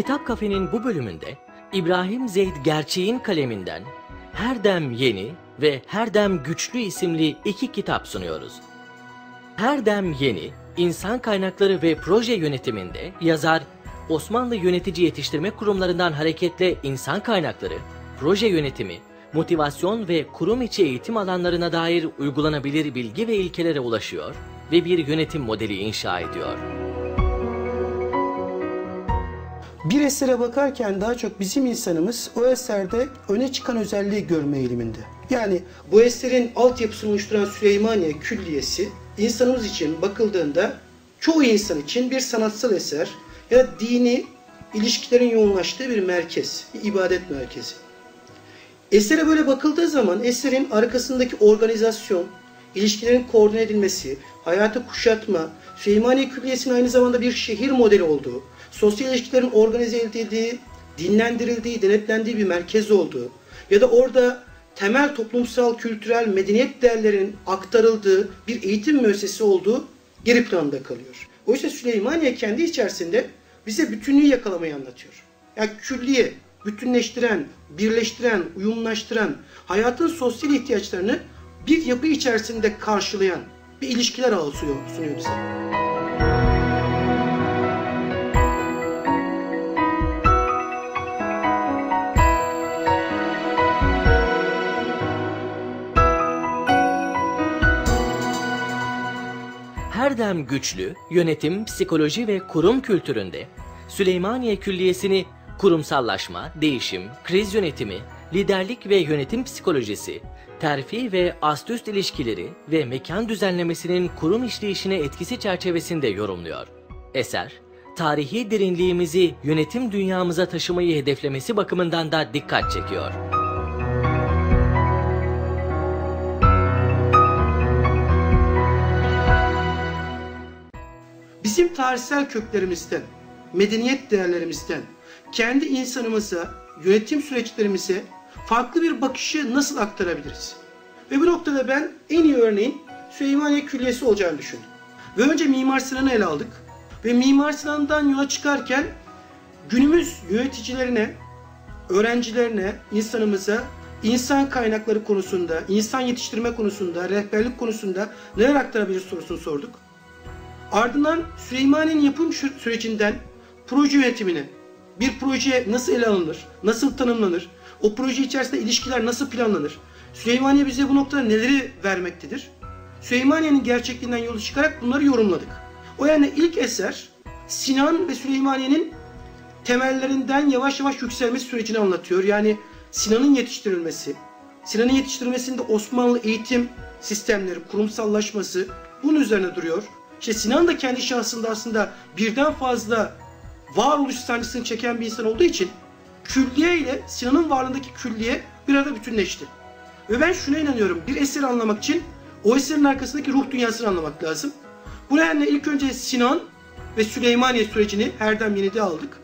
Kitap Kafe'nin bu bölümünde İbrahim Zeyd Gerçeğin kaleminden Her Dem Yeni ve Her Dem Güçlü isimli iki kitap sunuyoruz. Her Dem Yeni, insan kaynakları ve proje yönetiminde yazar Osmanlı Yönetici Yetiştirme Kurumlarından hareketle insan kaynakları, proje yönetimi, motivasyon ve kurum içi eğitim alanlarına dair uygulanabilir bilgi ve ilkelere ulaşıyor ve bir yönetim modeli inşa ediyor. Bir esere bakarken daha çok bizim insanımız o eserde öne çıkan özelliği görme eğiliminde. Yani bu eserin altyapısını oluşturan Süleymaniye Külliyesi insanımız için bakıldığında çoğu insan için bir sanatsal eser ya dini ilişkilerin yoğunlaştığı bir merkez, bir ibadet merkezi. Esere böyle bakıldığı zaman eserin arkasındaki organizasyon, ilişkilerin koordine edilmesi, hayatı kuşatma, Süleymaniye Külliyesi'nin aynı zamanda bir şehir modeli olduğu, sosyal ilişkilerin organize edildiği, dinlendirildiği, denetlendiği bir merkez olduğu ya da orada temel toplumsal, kültürel, medeniyet değerlerin aktarıldığı bir eğitim müessesesi olduğu geri planda kalıyor. Oysa Süleymaniye kendi içerisinde bize bütünlüğü yakalamayı anlatıyor. Yani külliye, bütünleştiren, birleştiren, uyumlaştıran, hayatın sosyal ihtiyaçlarını bir yapı içerisinde karşılayan bir ilişkiler ağı sunuyor bize. Her dem güçlü, yönetim, psikoloji ve kurum kültüründe Süleymaniye Külliyesi'ni kurumsallaşma, değişim, kriz yönetimi, liderlik ve yönetim psikolojisi, terfi ve ast-üst ilişkileri ve mekan düzenlemesinin kurum işleyişine etkisi çerçevesinde yorumluyor. Eser, tarihi derinliğimizi yönetim dünyamıza taşımayı hedeflemesi bakımından da dikkat çekiyor. Tarihsel köklerimizden, medeniyet değerlerimizden, kendi insanımıza, yönetim süreçlerimize farklı bir bakışı nasıl aktarabiliriz? Ve bu noktada ben en iyi örneğin Süleymaniye Külliyesi olacağını düşündüm. Ve önce Mimar Sinan'ı ele aldık. Ve Mimar Sinan'dan yola çıkarken günümüz yöneticilerine, öğrencilerine, insanımıza insan kaynakları konusunda, insan yetiştirme konusunda, rehberlik konusunda neler aktarabiliriz sorusunu sorduk. Ardından Süleymaniye'nin yapım sürecinden proje yönetimine, bir proje nasıl ele alınır, nasıl tanımlanır, o proje içerisinde ilişkiler nasıl planlanır, Süleymaniye bize bu noktada neleri vermektedir? Süleymaniye'nin gerçekliğinden yola çıkarak bunları yorumladık. O yani ilk eser Sinan ve Süleymaniye'nin temellerinden yavaş yavaş yükselmesi sürecini anlatıyor. Yani Sinan'ın yetiştirilmesi, Sinan'ın yetiştirilmesinde Osmanlı eğitim sistemleri, kurumsallaşması bunun üzerine duruyor. İşte Sinan da kendi şahsında aslında birden fazla varoluş sancısını çeken bir insan olduğu için külliye ile Sinan'ın varlığındaki külliye bir arada bütünleşti. Ve ben şuna inanıyorum. Bir eseri anlamak için o eserin arkasındaki ruh dünyasını anlamak lazım. Bu nedenle ilk önce Sinan ve Süleymaniye sürecini Herdem Yeni'de aldık.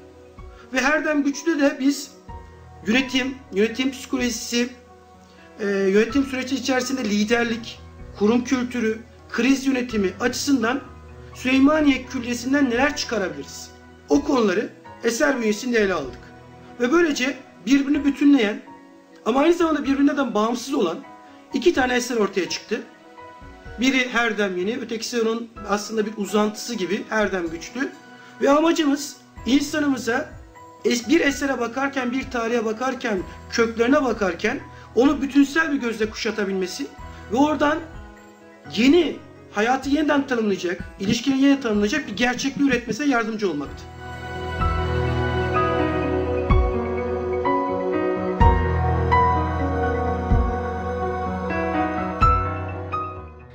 Ve Herdem Güçlü'de de biz yönetim, yönetim psikolojisi, yönetim süreci içerisinde liderlik, kurum kültürü, kriz yönetimi açısından Süleymaniye Külliyesi'nden neler çıkarabiliriz? O konuları eser bünyesinde ele aldık. Ve böylece birbirini bütünleyen ama aynı zamanda birbirinden bağımsız olan iki tane eser ortaya çıktı. Biri Herdem Yeni, ötekisi onun aslında bir uzantısı gibi Herdem Güçlü. Ve amacımız insanımıza bir esere bakarken, bir tarihe bakarken, köklerine bakarken onu bütünsel bir gözle kuşatabilmesi ve oradan yeni hayatı yeniden tanımlayacak, ilişkileri yeniden tanımlayacak bir gerçekliği üretmesine yardımcı olmaktı.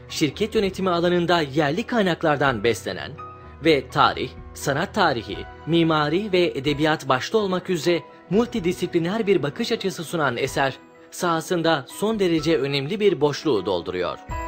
şirket yönetimi alanında yerli kaynaklardan beslenen ve tarih, sanat tarihi, mimari ve edebiyat başta olmak üzere multidisipliner bir bakış açısı sunan eser, sahasında son derece önemli bir boşluğu dolduruyor.